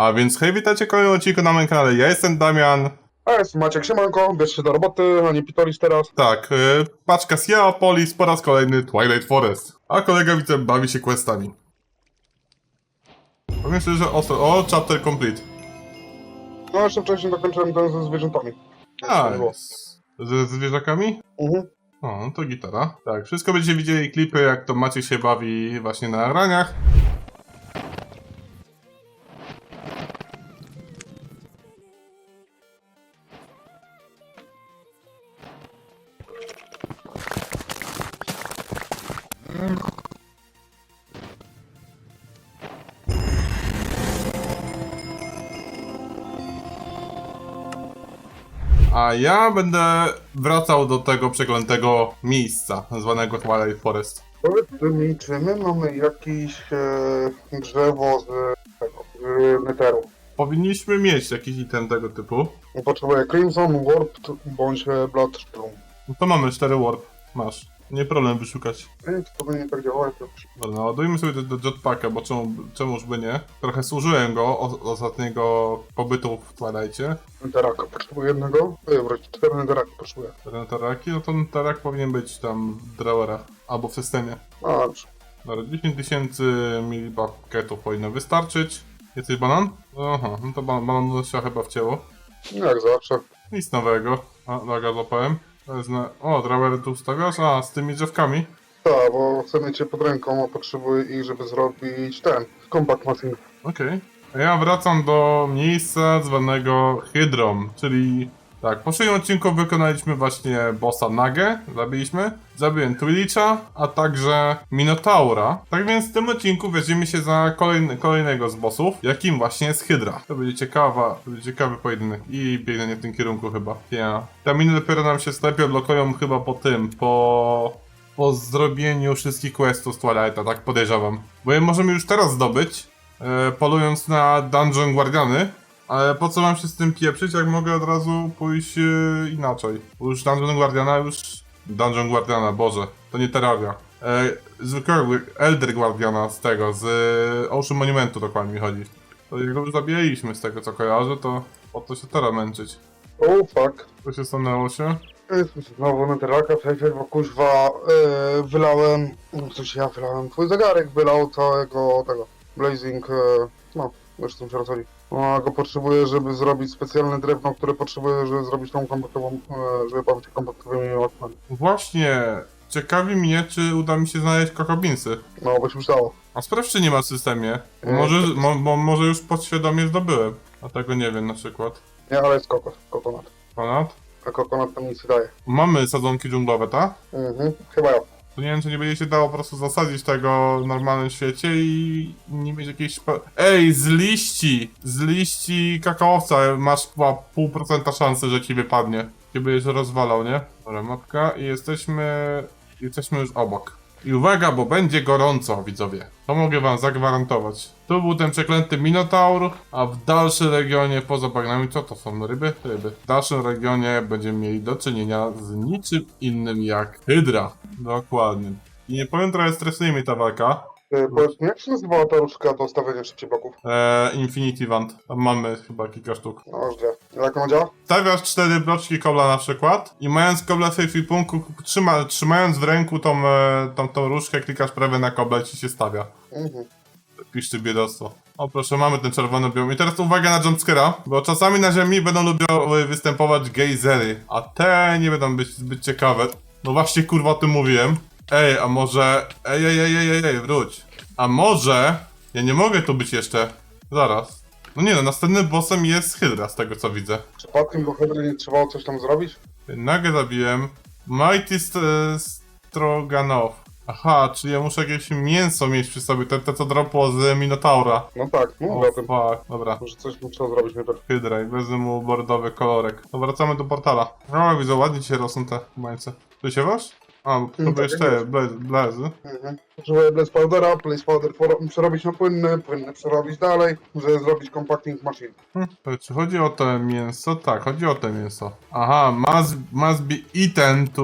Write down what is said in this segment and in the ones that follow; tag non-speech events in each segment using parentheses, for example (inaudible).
A więc hej, witajcie w kolejnym odcinku na moim kanale. Ja jestem Damian. A jest Maciek Siemanko, bierz się do roboty, a nie Pitolis teraz. Tak, yy, paczka z Jaopolis po raz kolejny Twilight Forest. A kolega widzę bawi się questami. Powiem szczerze, że ostro. O, chapter complete. No jeszcze wcześniej dokończyłem ten ze zwierzętami. A, z, ze zwierzakami? Mhm. O, no to gitara. Tak, wszystko będziecie widzieli klipy, jak to Maciek się bawi właśnie na nagraniach. A ja będę wracał do tego przeklętego miejsca, zwanego Twilight Forest. Powiedz mi, czy my mamy jakieś e, drzewo z tego, z? Powinniśmy mieć jakiś item tego typu. Potrzebuję Crimson, Warped bądź e. No to mamy 4 warp. Masz. Nie problem wyszukać. Nie, to powinien tak działać. to- Dobra, naładujmy sobie do, do jetpacka, bo czemu, czemuż by nie. Trochę służyłem go od ostatniego pobytu w Twilightie. Neteraka potrzebuję jednego. Ej, wróć, cztery neteraki potrzebuję. Ten taraki, no to ten tarak powinien być tam w drawerach. Albo w systemie. A, dobrze. Dobra, 10 tysięcy milibaketów powinno wystarczyć. Jesteś banan? Aha, no to ban banan się chyba wcięło. Jak zawsze. Nic nowego. A, dobra, złapałem. To jest na... O, drawery tu ustawiasz? A, z tymi drzewkami? Tak, bo chcę mieć je pod ręką, a potrzebuję ich, żeby zrobić ten, compact machine. Okej. A Ja wracam do miejsca zwanego Hydrom, czyli tak, w poprzednim odcinku wykonaliśmy właśnie bossa Nagę, zabiliśmy, zabiłem Twilicha, a także Minotaura. Tak więc w tym odcinku weźmiemy się za kolejny, kolejnego z bossów, jakim właśnie jest Hydra. To będzie ciekawa, to będzie ciekawy pojedynek i biegnienie w tym kierunku chyba. Ja. Te miny dopiero nam się sklepie odblokują chyba po tym, po po zrobieniu wszystkich questów z Twilighta, tak podejrzewam. Bo je możemy już teraz zdobyć, e, polując na Dungeon Guardiany, ale po co mam się z tym pieprzyć, jak mogę od razu pójść e, inaczej. Już Dungeon Guardiana już... Dungeon Guardiana, Boże, to nie Terraria. E, zwykłego Elder Guardiana z tego, z e, Ocean Monumentu dokładnie mi chodzi. To jego już zabijaliśmy z tego co kojarzę, to po to się teraz męczyć. Oh fuck. To się stanęło się. Jezus, Znowu neteraka, fejfej, bo kuźwa e, wylałem, coś ja wylałem, twój zegarek wylał całego tego, blazing, e, no, co mi się chodzi. No, a go potrzebuję, żeby zrobić specjalne drewno, które potrzebuję, żeby zrobić tą kompaktową, e, żeby bawić się kompaktowymi łatwami. Właśnie, ciekawi mnie, czy uda mi się znaleźć kokobinsy. No, by się. A sprawdź, czy nie ma w systemie. Nie, może, mo, bo może już podświadomie zdobyłem. A tego nie wiem na przykład. Nie, ale jest kokos, kokonat. Ponad? A kokonat tam nic nie daje. Mamy sadzonki dżunglowe, tak? Mhm, chyba ja. To nie wiem, czy nie będzie się dało po prostu zasadzić tego w normalnym świecie i nie mieć jakiejś... Ej, z liści! Z liści kakaowca masz chyba pół procenta szansy, że ci wypadnie. Kiedy będziesz rozwalał, nie? Dobra, mapka i jesteśmy... Jesteśmy już obok. I uwaga, bo będzie gorąco, widzowie. To mogę wam zagwarantować. Tu był ten przeklęty Minotaur, a w dalszym regionie, poza bagnami, co to są? Ryby? Ryby. W dalszym regionie będziemy mieli do czynienia z niczym innym jak Hydra. Dokładnie. I nie powiem, trochę stresuje mnie ta walka. E, powiedz mi, jak się nazywała ta różdżka do stawiania szybciej? Eee, Infinity Wand. Tam mamy chyba kilka sztuk. No, już dwie. Jak ona działa? Stawiasz cztery bloczki kobla na przykład i mając kobla w ekwipunku, trzyma, trzymając w ręku tą, e, tą, tą różkę, klikasz prawie na kobla i ci się stawia. Mhm. Piszczy biedostwo. O proszę, mamy ten czerwony biom. I teraz uwaga na jumpscare'a, bo czasami na ziemi będą lubiły występować gejzery, a te nie będą być zbyt ciekawe. No właśnie kurwa o tym mówiłem. Ej, a może... Ej, ej, ej, ej, ej, ej, wróć. A może... Ja nie mogę tu być jeszcze. Zaraz. No nie no, następnym bossem jest Hydra, z tego co widzę. Przypadkiem do Hedry nie trzeba coś tam zrobić? Nagę zabiłem. Mighty St Stroganow. Aha, czyli ja muszę jakieś mięso mieć przy sobie, te, te co dropło z Minotaura. No tak, mówię o tym. fuck. Dobra, Może coś mu trzeba zrobić nie tak. Hydra i wezmę mu bordowy kolorek. To wracamy do portala. No widzę, ładnie dzisiaj rosną te mańce. Tu się wasz? A, bo jest jak te, blaze, blazy. Mhm. Potrzebuję Blaze Powdera, Blaze Powder przerobić na płynny, płynny przerobić dalej, żeby zrobić compacting machine. Hm, to czy chodzi o to mięso? Tak, chodzi o to mięso. Aha, must, must be eaten to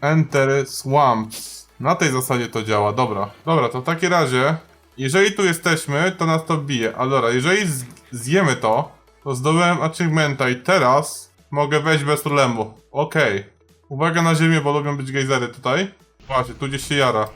enter swamps. Na tej zasadzie to działa, dobra. Dobra, to w takim razie, jeżeli tu jesteśmy, to nas to bije. Ale dobra, jeżeli z, zjemy to, to zdobyłem achievementa i teraz mogę wejść bez problemu. Okej. Uwaga na ziemię, bo lubią być gejzery tutaj. Właśnie, tu gdzieś się jara.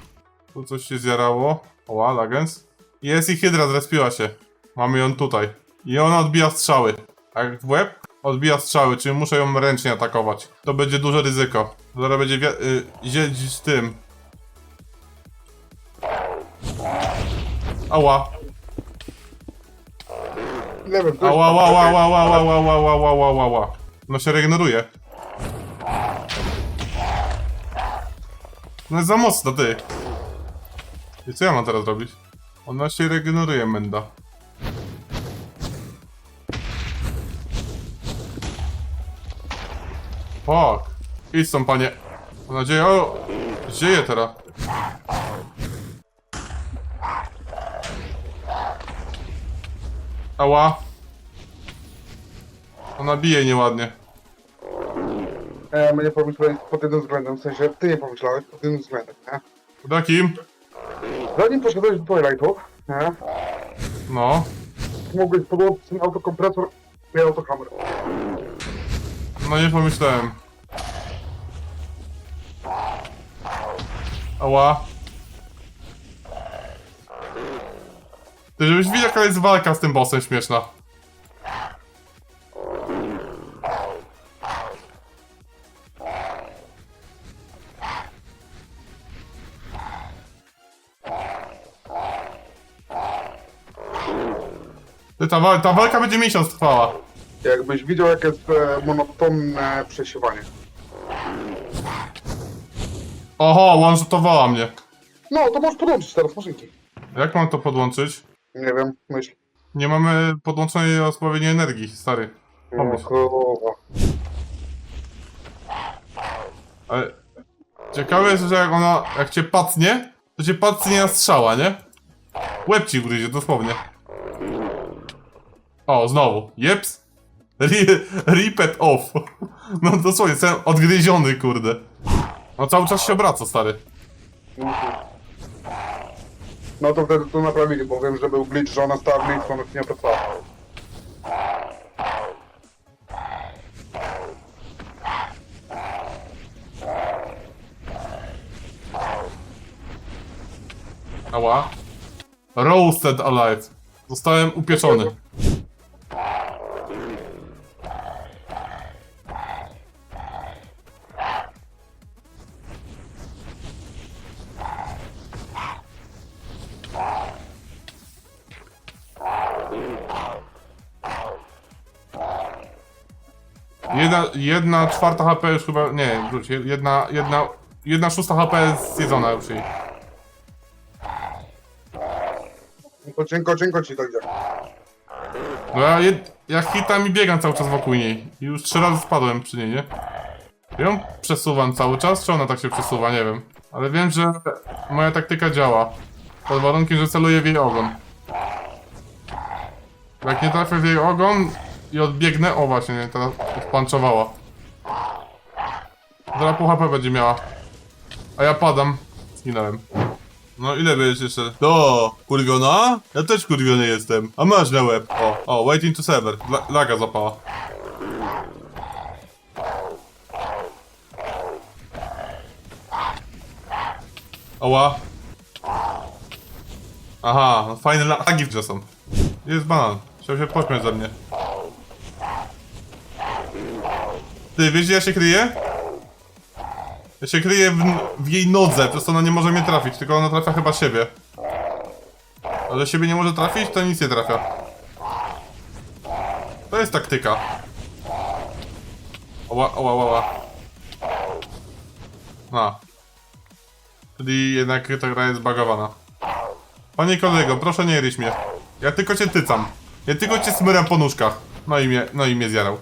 Tu coś się zjarało. Oła, lagens. Jest i hydra, zrespiła się. Mamy ją tutaj. I ona odbija strzały. A jak w łeb? Odbija strzały, czyli muszę ją ręcznie atakować. To będzie duże ryzyko. Zaraz będzie wi- y- z tym. Ała. To Ała, ała, ała, ała, ała, ała, ała, ała, ała, ała. No się regeneruje. No jest za mocno, ty. I co ja mam teraz robić? Ona się regeneruje, menda. Fuck. Idź są, panie. Mam nadzieję, o... Dzieje teraz. Ała. Ona bije nieładnie. E, my nie pomyślałem pod jednym względem, w sensie ty nie pomyślałeś pod jednym względem, nie? Pod jakim? Zanim poszedłeś do Twilightu, nie? No. Mogłeś podłączyć ten autokompresor i autokamerę. No nie pomyślałem. Ała. Ty, żebyś widział jaka jest walka z tym bossem śmieszna. Ty, ta, wa- ta walka będzie miesiąc trwała. Jakbyś widział, jak jest e, monotonne przesiewanie. Oho, one-shotowała mnie. No, to możesz podłączyć teraz maszynki. Jak mam to podłączyć? Nie wiem, myśl. Nie mamy podłączonej odpowiedniej energii, stary. Kurwa. Ale ciekawe jest, że jak ona, jak cię pacnie, to cię pacnie na strzała, nie? Łeb ci gryzie, dosłownie. O, znowu. Jeps. Re- Repeat off. (laughs) No dosłownie, jestem odgryziony, kurde. No cały czas się obraca, stary. No to wtedy to naprawili, bo wiem, że był glitch, że ona stała w miejscu, ona nie pracowała. Ała. Roasted alive. Zostałem upieczony. Jedna, jedna czwarta HP już chyba, nie, wróć, jedna, jedna, jedna szósta HP jest zjedzona już jej. To cienko, cienko ci to idzie. No ja, jed, ja hitam i biegam cały czas wokół niej. I już trzy razy spadłem przy niej, nie? Ją przesuwam cały czas, czy ona tak się przesuwa, nie wiem. Ale wiem, że moja taktyka działa. Pod warunkiem, że celuję w jej ogon. Jak nie trafię w jej ogon i odbiegnę, o właśnie, nie, teraz odpanczowała. Zaraz pół HP będzie miała. A ja padam. Zginąłem. No ile będziesz jeszcze? To, kurwiona? Ja też kurwiony jestem. A masz na łeb. O, o, waiting to server. La laga zapała. Oła. Aha, no fajne lagi w są. Jest banan. Chciał się pośmiać ze mnie. Ty, wiesz gdzie ja się kryję? Ja się kryję w, w jej nodze, przez to ona nie może mnie trafić, tylko ona trafia chyba siebie. Ale siebie nie może trafić, to nic nie trafia. To jest taktyka. Oła, oła, oła. A. Czyli jednak ta gra jest bagowana. Panie kolego, proszę nie ryś mnie. Ja tylko cię tycam. Ja tylko cię smyram po nóżkach. No i mnie, no i mnie zjarał.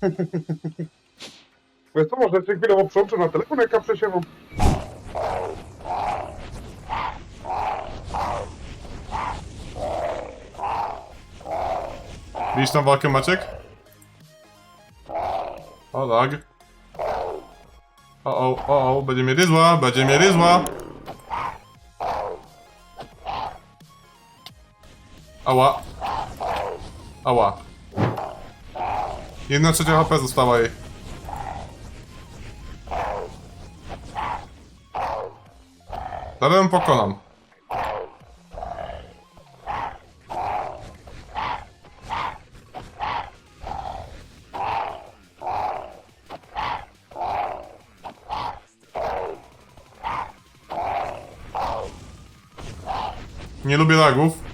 (laughs) Wiesz co, może jeszcze chwilowo przełączę na telefon, jak ja. Widzisz tą walkę, Maciek? O, lag. O, o, o, o, będzie mnie ryzła, będzie mnie ryzła. Ała. Ała. Jedna trzecia HP została jej. Zaraz ją pokonam. Nie lubię lagów.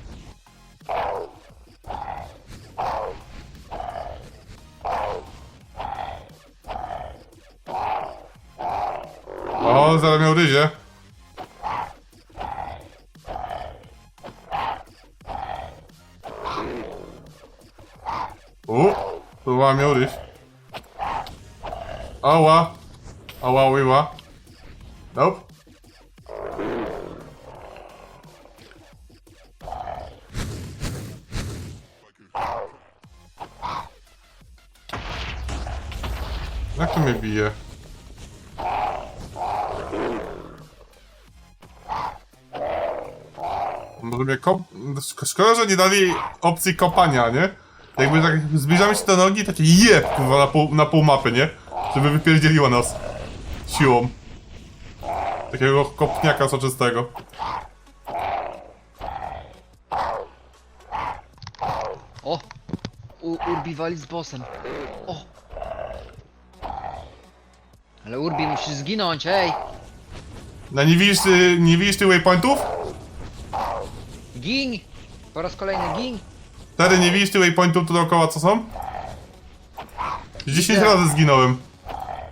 Jak to mnie bije? Może mnie kop... Szko- Szkoda, że nie dali opcji kopania, nie? Jakby tak zbliżamy się do nogi, takie jeb, kurwa, na pół, na pół mapy, nie? Żeby wypierdzieliło nas. Siłą. Takiego kopniaka soczystego. O! U, Urbi wali z bossem. O! Ale Urbi musisz zginąć, ej! No nie widzisz, y, nie widzisz tych waypointów? Gin! Po raz kolejny gin! Stary, nie widzisz tych waypointów tu dookoła, co są? 10 Widzę. razy zginąłem.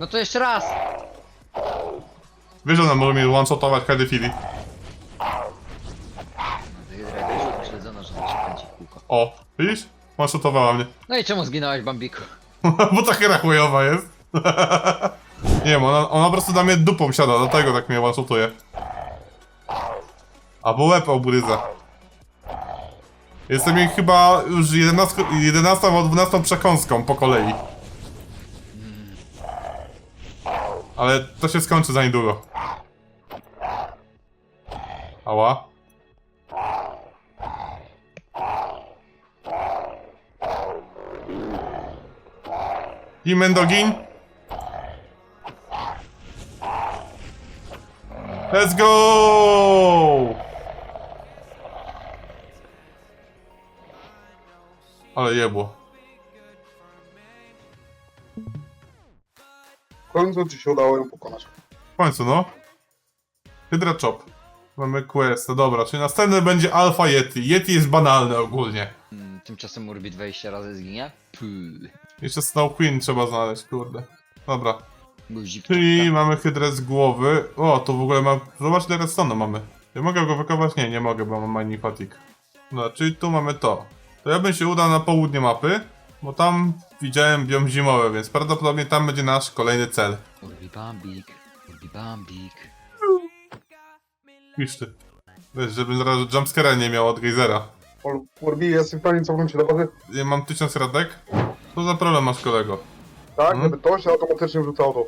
No to jeszcze raz! Wiesz, że ona może mnie one-shotować. Hydra jakaś upośledzona, że się kręci w kółko. O, widzisz? One-shotowała mnie. No i czemu zginąłeś, Bambiku? (laughs) Bo ta hera chujowa jest. (laughs) nie wiem, ona, ona po prostu na mnie dupą siada, dlatego tak mnie one-shotuje. Albo łeb obryza. Jestem jej chyba już 11, 11 albo 12 przekąską po kolei. Ale to się skończy za niedługo. Ała. I Mendogin. Let's go! Ale jebło. W końcu ci się udało ją pokonać. W końcu, no. Hydra Chop. Mamy quest, no dobra, czyli następny będzie Alpha Yeti. Yeti jest banalny ogólnie. Mm, Tymczasem Urbi 20 razy zginie? Puh. Jeszcze Snow Queen trzeba znaleźć, kurde. Dobra. Guzik. Czyli mamy hydrę z głowy. O, tu w ogóle mam... Zobacz, ile redstone'u mamy. Ja mogę go wykopać? Nie, nie mogę, bo mam mini fatigue. No, czyli tu mamy to. To ja bym się udał na południe mapy, bo tam widziałem biom zimowy, więc prawdopodobnie tam będzie nasz kolejny cel. Urbi Bambik. Urbi Bambik. Pisz ty. Wiesz, żebym zaraz jumpscare'a nie miał od Geizera. Urbi, jesteś w stanie cofnąć się do bazy? Ja mam tysiąc radek? Co za problem masz, kolego? Tak, Mhm. żeby to się automatycznie wrzucało.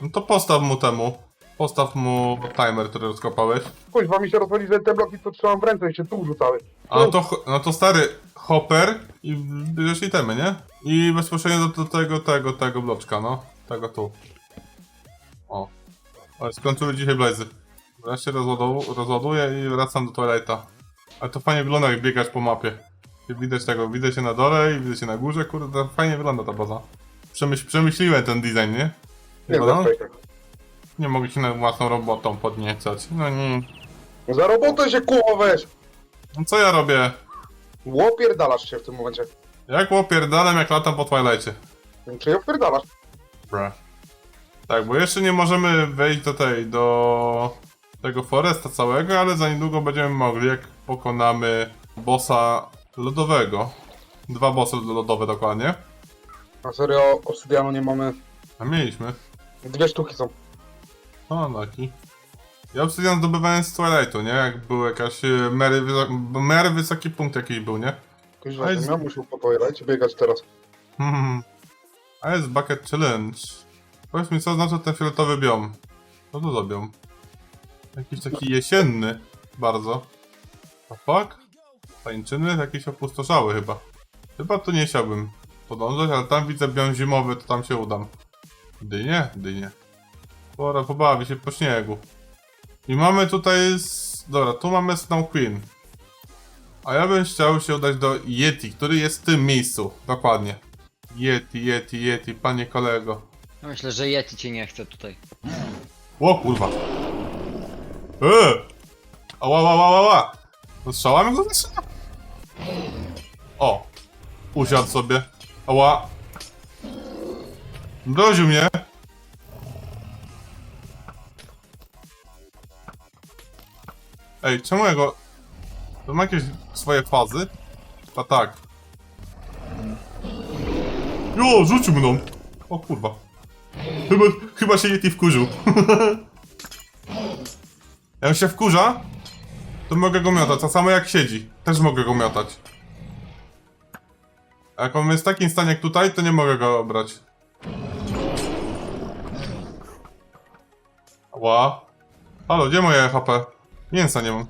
No to postaw mu temu. Postaw mu timer, który rozkopałeś. Kuźwa mi się rozwali, że te bloki co trzymam w ręce i się tu wrzucały. A no to, no to stary hopper i bierzesz itemy, nie? I bezpośrednio do, do tego, tego, tego bloczka, no. Tego tu. O. Ale skończyły dzisiaj blazy. Wreszcie rozładow- rozładuję i wracam do toaleta. Ale to fajnie wygląda jak biegać po mapie. I Widać tego, widzę się na dole i widzę się na górze, kurde, fajnie wygląda ta baza. Przemyśl, przemyśliłem ten design, nie? Nie, Dobra? za fake. Nie mogę się nad własną robotą podniecać. No nie. Za robotę się kurwa weź! No co ja robię? Łopierdalasz się w tym momencie. Jak łopierdalam jak latam po Twilightie. Czy ja wpierdalasz? Bruh. Tak, bo jeszcze nie możemy wejść do tej, do tego foresta całego, ale za niedługo będziemy mogli, jak pokonamy bossa lodowego. Dwa bossy lodowe dokładnie. Na serio, obsydianu nie mamy. A mieliśmy. Dwie sztuki są. O, taki. Ja obsydian zdobywałem z Twilightu, nie? Jak był jakaś e, mery, wyso- wysoki punkt jakiś był, nie? Kuźwa, Ale z- ja musiał po to biegać teraz. Hmm. A jest Bucket Challenge. Powiedz mi, co znaczy ten fioletowy biom? Co to za biom? Jakiś taki jesienny. Bardzo. A fuck? Tańczyny jakieś opustoszały chyba. Chyba tu nie chciałbym podążać, ale tam widzę biom zimowy, to tam się udam. Dynie? Dynie. Pora pobawi się po śniegu. I mamy tutaj... S... Dobra, tu mamy Snow Queen. A ja bym chciał się udać do Yeti, który jest w tym miejscu. Dokładnie. Yeti, Yeti, Yeti, panie kolego. Myślę, że Yeti cię nie chce tutaj. O kurwa. Eee! Ała, ała, ała, ała. Strzałami go zaczyna? O. Usiadł sobie. Ała. Mroził mnie. Ej, czemu ja go... To ma jakieś swoje fazy? A tak. Jo, rzucił mną. O kurwa. Chyba, chyba się Yeti wkurzył. (laughs) Jak się wkurza, to mogę go miotać, tak samo jak siedzi. Też mogę go miotać. Jak on jest w takim stanie jak tutaj, to nie mogę go brać. Ła. Halo, gdzie moje HP? Mięsa nie mam.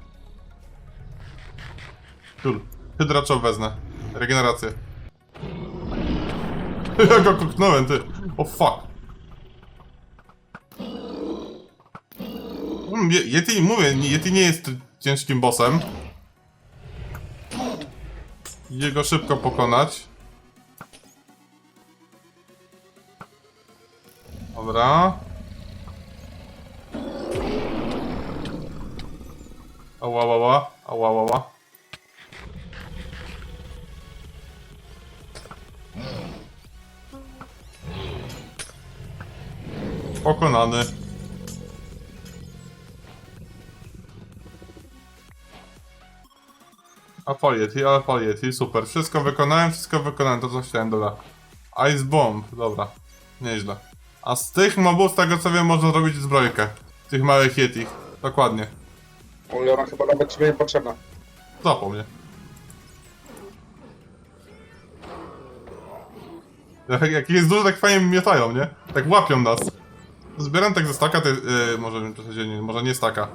Tur. Hydraczo wezmę. Regenerację. (laughs) Ja go koknąłem, ty. O fuck. Mm, Je- Yeti, mówię, Yeti nie jest ciężkim bossem. Idzie go szybko pokonać. Dobra. Ała, ała, ała, ała. Pokonany. Alpha Yeti, super. Wszystko wykonałem, wszystko wykonałem, to co chciałem, dobra. Ice Bomb, dobra. Nieźle. A z tych mobów, z tego co wiem, można zrobić zbrojkę. Tych małych Yeti. Dokładnie. O, ona chyba nawet ci nie potrzebna. Zapomnę. Jak, jak jest dużo, tak fajnie miotają, nie? Tak łapią nas. Zbieram tak ze staka, to, yy, może, nie, może nie staka.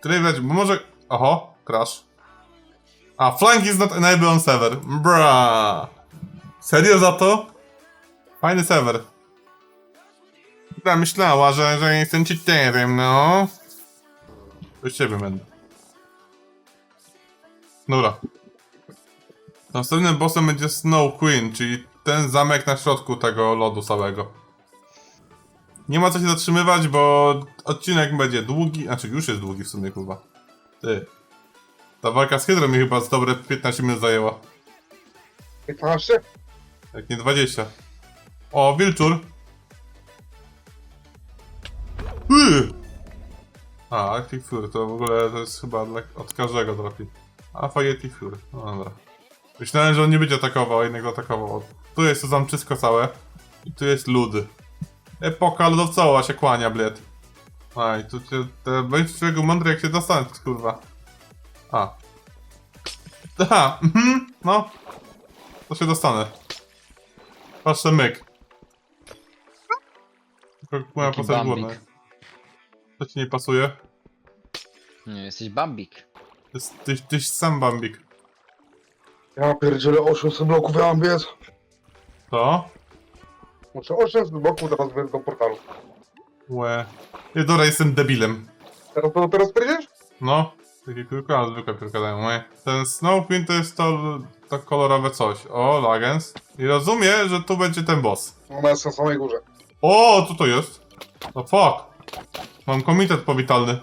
Tyle widać, bo może... Oho, crash. A, flank is not enabled on server. Bra. Serio za to? Fajny serwer. Ja myślała, że, że jestem cheaterem, no. Do ciebie będę. Dobra. Następnym bossem będzie Snow Queen, czyli ten zamek na środku tego lodu całego. Nie ma co się zatrzymywać, bo odcinek będzie długi, znaczy już jest długi w sumie, kurwa. Ty. Ta walka z Hydrą mi chyba z dobre 15 minut zajęła. 15? Jak nie 20. O, wilczur. A, Arctic Fury, to w ogóle to jest chyba dla, od każdego trafi. A, Fajety Fury, no dobra. Myślałem, że on nie będzie atakował, a jednak atakował. Tu jest to zamczysko całe. I tu jest lód. Epoka lodowcoła się kłania, bled. A, i tu cię, te, będziesz człowiek mądry jak się dostanę, kurwa. A. Aha, mhm, no. To się dostanę. Patrzę myk. Tylko moja postać bambik. To ci nie pasuje? Nie, jesteś Bambik. Tyś, tyś, tyś sam bambik. Ja pierdzielę 800 bloków, ja mam biec. To? Muszę 800 bloków teraz biec do portalu. Łe. Nie, dobra, jestem debilem. Teraz to teraz pierdziesz? No. Takie piłka, ale zwykłe piłka dają. Łe. Ten Snow Queen to jest to, to kolorowe coś. O, Lagens. I rozumiem, że tu będzie ten boss. Ona jest na samej górze. O, co to jest? No fuck. Mam komitet powitalny.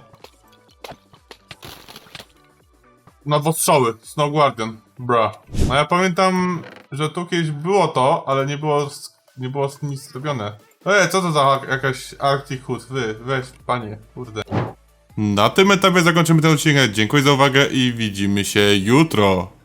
Na dwa. Snow Guardian. Bra. No ja pamiętam, że tu kiedyś było to, ale nie było, nie było nic zrobione. Ej, co to za jakaś Arctic Hood? Wy, weź, panie, kurde. Na tym etapie zakończymy ten odcinek. Dziękuję za uwagę i widzimy się jutro.